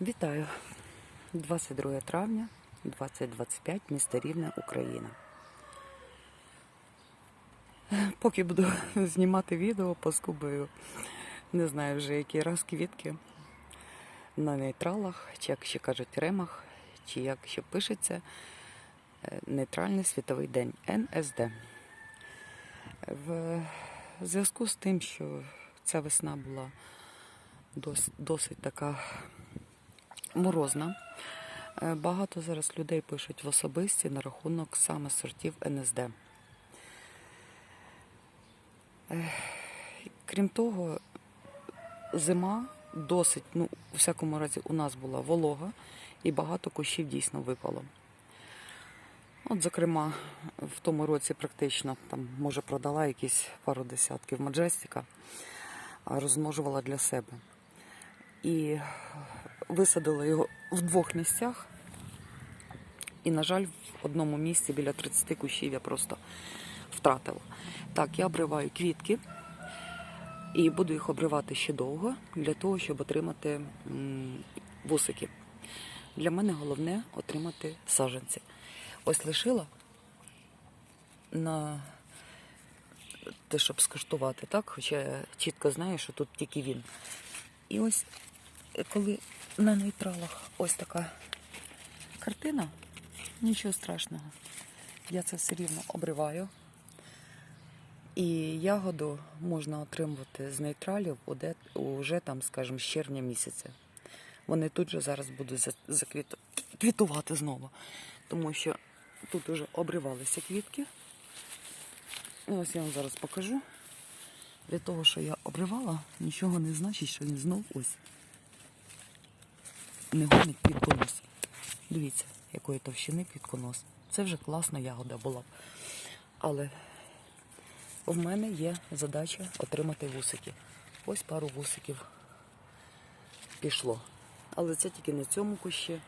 Вітаю! 22 травня 2025, місто Рівне, Україна. Поки буду знімати відео, поскубаю, не знаю вже який раз квітки на нейтралах, чи як ще кажуть, ремах, чи як ще пишеться е, нейтральний світовий день НСД. В зв'язку з тим, що ця весна була дос- досить така морозна. Е, Багато зараз людей пишуть в особисті на рахунок саме сортів НСД. Е, Крім того, зима досить, ну, у всякому разі, у нас була волога і багато кущів дійсно випало. От, зокрема, в тому році практично там, може, продала якісь пару десятків маджестіка, розмножувала для себе. І висадила його в двох місцях. І, на жаль, в одному місці біля 30 кущів я просто втратила. Так, я обриваю квітки і буду їх обривати ще довго для того, щоб отримати вусики. Для мене головне отримати саджанці. Ось лишила на те, щоб скуштувати, так? Хоча я чітко знаю, що тут тільки він. І ось коли на нейтралах ось така картина, нічого страшного. Я це все рівно обриваю. І ягоду можна отримувати з нейтралів уже там, скажімо, з червня місяця. Вони тут же зараз будуть за- заквіту- квітувати знову. Тому що тут вже обривалися квітки. І ось я вам зараз покажу. Для того, що я обривала, нічого не значить, що він знов ось не гонить квітконос. Дивіться, якої товщини квітконос. Це вже класна ягода була. б. Але в мене є задача отримати вусики. Ось пару вусиків пішло. Але це тільки на цьому кущі.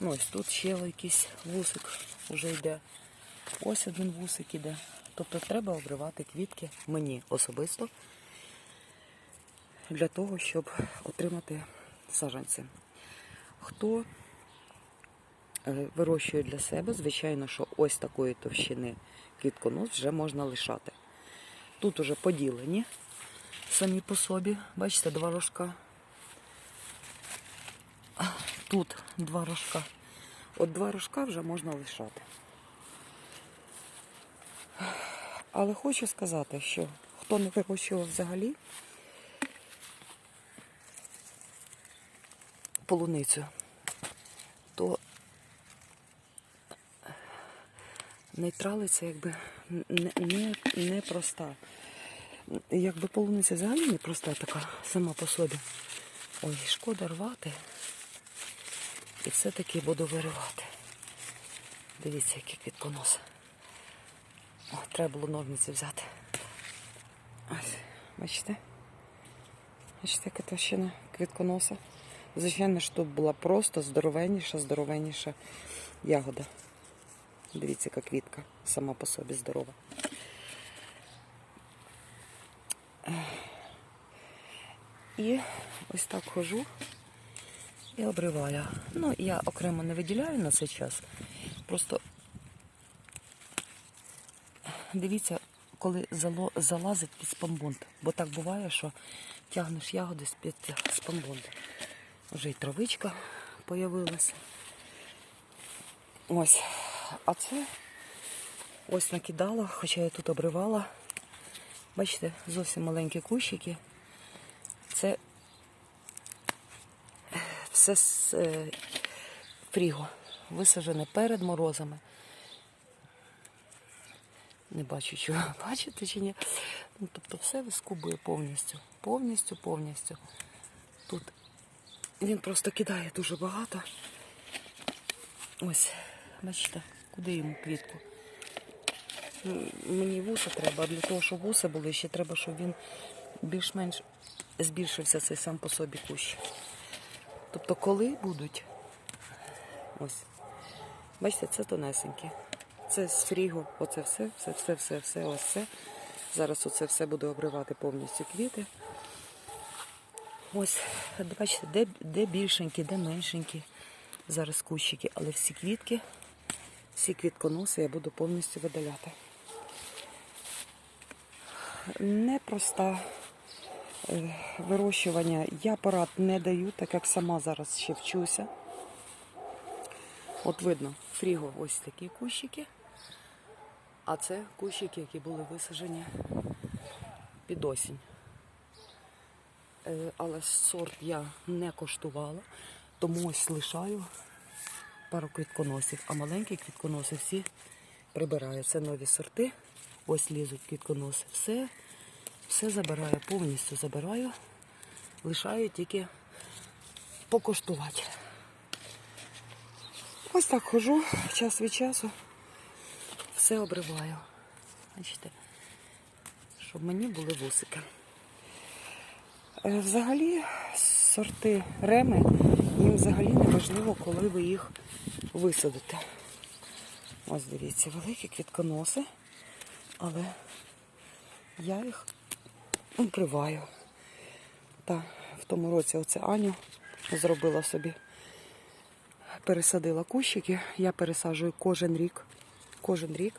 Ну, ось тут ще якийсь вусик вже йде. Ось один вусик іде. Тобто треба обривати квітки мені особисто для того, щоб отримати саджанці. Хто е, вирощує для себе, звичайно, що ось такої товщини квітконос вже можна лишати. Тут уже поділені самі по собі. Бачите, два рожка. Тут два рожка. От два рожка вже можна лишати. Але хочу сказати, що хто не вирощував взагалі полуницю, то нейтрали це якби не, не проста. Якби полуниця взагалі не проста така сама по собі. Ой, шкода рвати. І все-таки буду виривати. Дивіться, який квітконос. О, треба було ножниці взяти. Ось, бачите? Бачите, яка товщина квітконоса. Звичайно, що тут була просто здоровенніша, здоровенніша ягода. Дивіться, яка квітка сама по собі здорова. І ось так хожу і обриваю. Ну, я окремо не виділяю на цей час. Просто дивіться, коли залазить під спамбунт. Бо так буває, що тягнеш ягоди з-під спамбунту. Вже й травичка появилася. Ось. А це ось накидала, хоча я тут обривала. Бачите, зовсім маленькі кущики. Це все з е, фріго, висаджене перед морозами. Не бачу, чого бачите чи ні. Ну, тобто все вискубує повністю. Повністю, повністю. Тут він просто кидає дуже багато. Ось, бачите, куди йому квітку. Мені вуса треба, а для того, щоб вуса були, ще треба, щоб він більш-менш збільшився цей сам по собі кущ. Тобто, коли будуть, ось, бачите, це тонесенькі. Це з фрігу, оце все, все, все, все, все, ось це. Зараз оце все буду обривати повністю квіти. Ось, бачите, де, де більшенькі, де меншенькі зараз кущики, але всі квітки, всі квітконоси я буду повністю видаляти. Непроста е, вирощування. Я порад не даю, так як сама зараз ще вчуся. От видно, фріго ось такі кущики. А це кущики, які були висаджені під осінь. Е, Але сорт я не коштувала, тому ось лишаю пару квітконосів. А маленькі квітконоси всі прибираю. Це нові сорти. Ось лізуть квітконоси. Все, все забираю, повністю забираю. Лишаю тільки покоштувати. Ось так хожу час від часу. Все обриваю. Бачите, щоб мені були вусики. Е, Взагалі, сорти реми, їм взагалі не важливо, коли ви їх висадите. Ось дивіться, великі квітконоси, але я їх обриваю. Та в тому році оце Аню зробила собі, пересадила кущики, я пересаджую кожен рік. Кожен рік.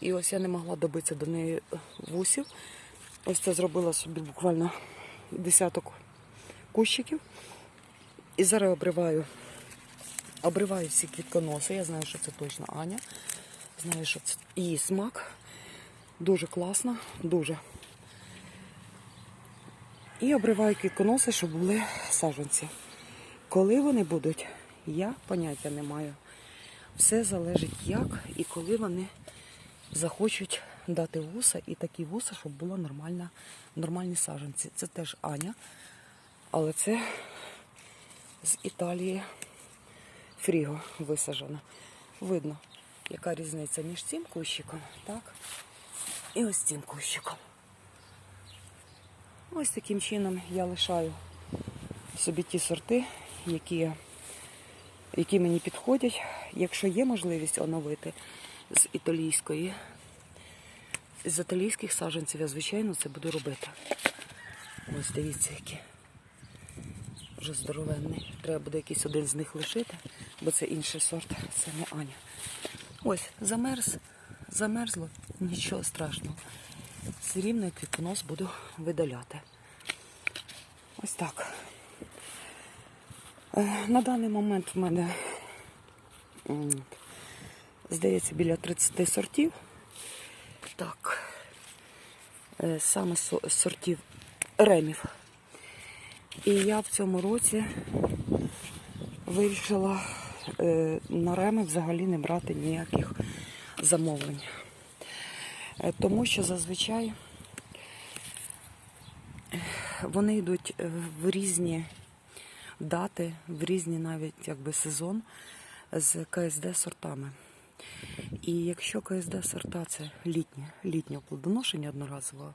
І ось я не могла добитися до неї вусів. Ось це зробила собі буквально десяток кущиків. І зараз обриваю. Обриваю всі квітконоси. Я знаю, що це точно Аня. Знаю, що це її смак. Дуже класно, дуже. І обриваю квітконоси, щоб були саджанці. Коли вони будуть, я поняття не маю. Все залежить як і коли вони захочуть дати вуса і такі вуса, щоб нормально, нормальні саджанці. Це теж Аня, але це з Італії фріго висаджена. Видно, яка різниця між цим кущиком, і ось цим кущиком. Ось таким чином я лишаю собі ті сорти, які, які мені підходять. Якщо є можливість оновити з італійської, з італійських саджанців, я звичайно це буду робити. Ось дивіться, які вже здоровенний. Треба буде якийсь один з них лишити, бо це інший сорт, це не Аня. Ось, замерз, замерзло, нічого страшного. Все рівно я квітконос буду видаляти. Ось так. Е, На даний момент в мене, здається, біля 30 сортів. Так. Е, Саме сортів ремів. І я в цьому році вирішила е, на реми взагалі не брати ніяких замовлень. Е, Тому що зазвичай вони йдуть в різні дати, в різні навіть якби сезон з КСД сортами. І якщо КСД сорта це літнє, літнє плодоношення одноразового,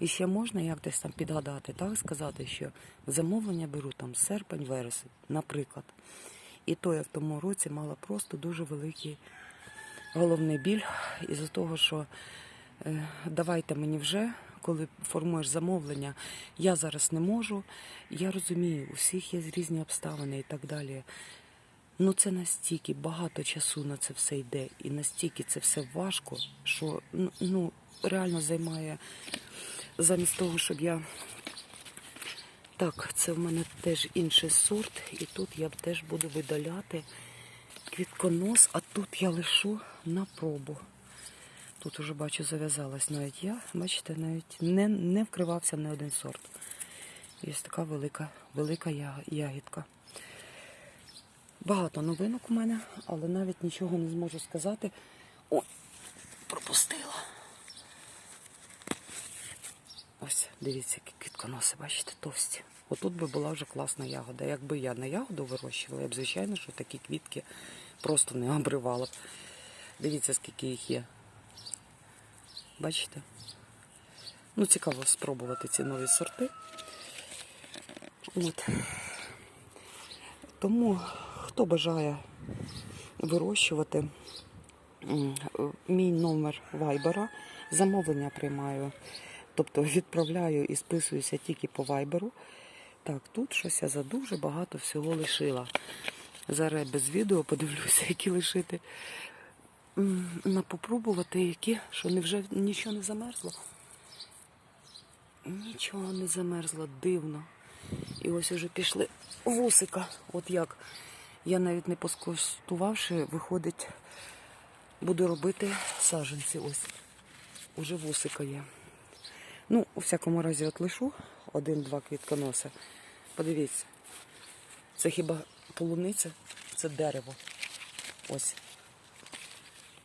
і ще можна як десь там підгадати, так сказати, що замовлення беру там серпень, вересень, наприклад. І то я в тому році мала просто дуже великий головний біль із-за того, що е, давайте мені вже, коли формуєш замовлення, я зараз не можу. Я розумію, у всіх є різні обставини і так далі. Ну це настільки багато часу на це все йде, і настільки це все важко, що ну, ну реально займає замість того, щоб я. Так, це в мене теж інший сорт, і тут я теж буду видаляти квітконос, а тут я лишу на пробу. Тут уже бачу, зав'язалась навіть я. Бачите, навіть не, не вкривався не один сорт. Є така велика, велика ягідка. Багато новинок у мене, але навіть нічого не зможу сказати. Ой, пропустила. Ось, дивіться, які квітконоси, бачите, товсті. Отут би була вже класна ягода. Якби я на ягоду вирощувала, я б, звичайно, що такі квітки просто не обривала б. Дивіться, скільки їх є. Бачите? Ну, цікаво спробувати ці нові сорти. От. Тому, хто бажає вирощувати, мій номер вайбера, замовлення приймаю. Тобто відправляю і списуюся тільки по вайберу. Так, тут щось я за дуже багато всього лишила. Зараз без відео подивлюся, які лишити. М, На попробувати, які, що не вже нічого не замерзло. Нічого не замерзло, дивно. І ось уже пішли вусика. От як. Я навіть не поскуштувавши, виходить, буду робити саженці. Ось. Уже вусика є. Ну, у всякому разі, от лишу один-два квітконоси. Подивіться. Це хіба полуниця? Це дерево. Ось.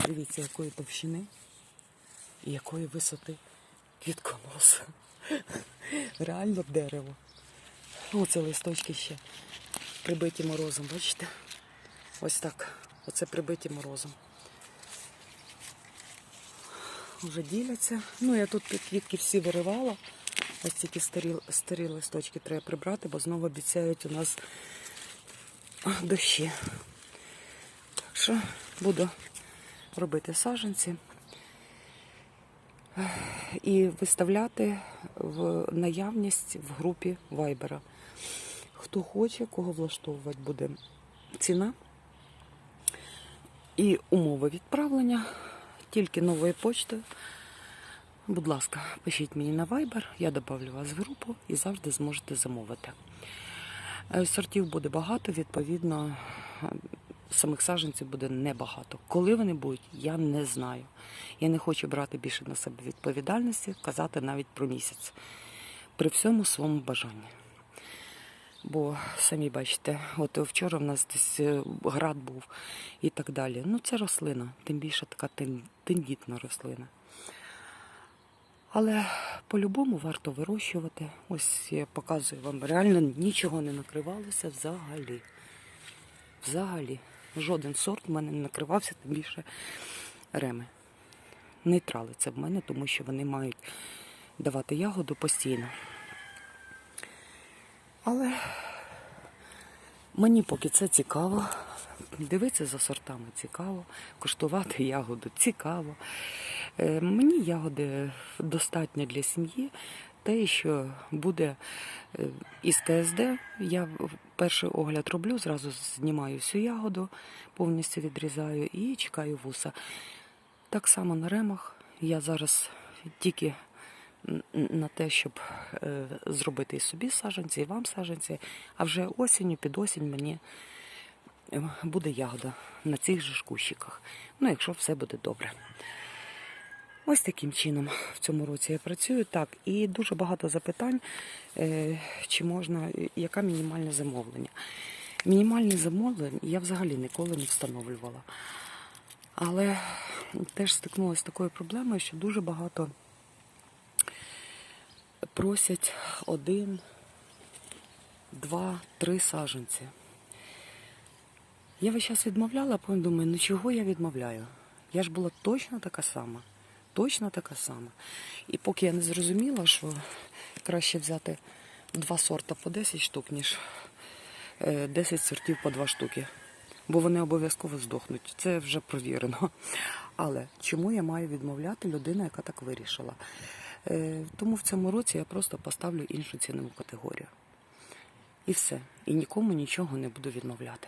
Дивіться, якої товщини і якої висоти квітконос. Реально дерево. Оце листочки ще прибиті морозом, бачите? Ось так. Оце прибиті морозом. Вже діляться. Ну, я тут квітки всі виривала. Ось тільки старі, старі листочки треба прибрати, бо знову обіцяють у нас дощі. Так що буду робити саженці і виставляти в наявність в групі Вайбера. Хто хоче, кого влаштовувати буде ціна і умови відправлення, тільки новою почтою. Будь ласка, пишіть мені на Viber, я добавлю вас в групу і завжди зможете замовити. Е, Сортів буде багато, відповідно, самих саджанців буде небагато. Коли вони будуть, я не знаю. Я не хочу брати більше на себе відповідальності, казати навіть про місяць. При всьому своєму бажанні. Бо самі бачите, от вчора в нас десь е, град був і так далі. Ну, це рослина, тим більше така тендітна рослина. Але по-любому варто вирощувати. Ось я показую вам, реально нічого не накривалося взагалі. Взагалі. Жоден сорт в мене не накривався, тим більше реми. Нейтрали це в мене, тому що вони мають давати ягоду постійно. Але мені поки це цікаво. Дивитися за сортами цікаво, куштувати ягоду цікаво. Е, Мені ягоди достатньо для сім'ї. Те, що буде е, із КСД, я перший огляд роблю, зразу знімаю всю ягоду, повністю відрізаю і чекаю вуса. Так само на ремах. Я зараз тільки на те, щоб е, зробити і собі саджанці, і вам саджанці, а вже осінню, під осінь мені е, буде ягода на цих же ж кущиках. Ну, якщо все буде добре. Ось таким чином в цьому році я працюю. Так, і дуже багато запитань, е, чи можна, яка мінімальне замовлення. Мінімальне замовлення я взагалі ніколи не встановлювала. Але теж стикнулася з такою проблемою, що дуже багато просять один, два, три саженці. Я весь час відмовляла, а потім думаю, ну чого я відмовляю? Я ж була точно така сама. Точно така сама. І поки я не зрозуміла, що краще взяти два сорта по 10 штук, ніж е, 10 сортів по 2 штуки. Бо вони обов'язково здохнуть. Це вже провірено. Але чому я маю відмовляти людину, яка так вирішила? Е, Тому в цьому році я просто поставлю іншу цінову категорію. І все. І нікому нічого не буду відмовляти.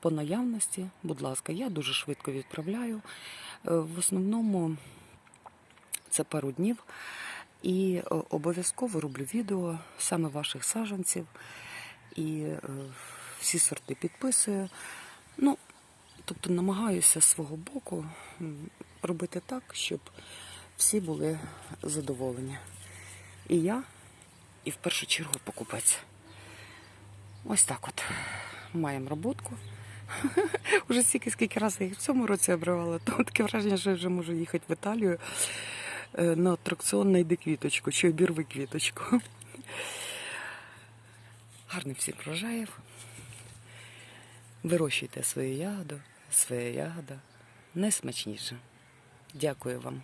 По наявності, будь ласка, я дуже швидко відправляю. Е, В основному це пару днів. І е, обов'язково роблю відео саме ваших саджанців. І всі сорти підписую. Ну, тобто намагаюся з свого боку робити так, щоб всі були задоволені. І я, і в першу чергу покупець. Ось так от. Маємо роботку. Уже стільки, скільки разів їх в цьому році обривала, то таке враження, що я вже можу їхати в Італію е, на атракціон «Найди квіточку чи обірви квіточку. Гарних всім врожаїв. Вирощуйте свою ягоду, своя ягода найсмачніша. Дякую вам.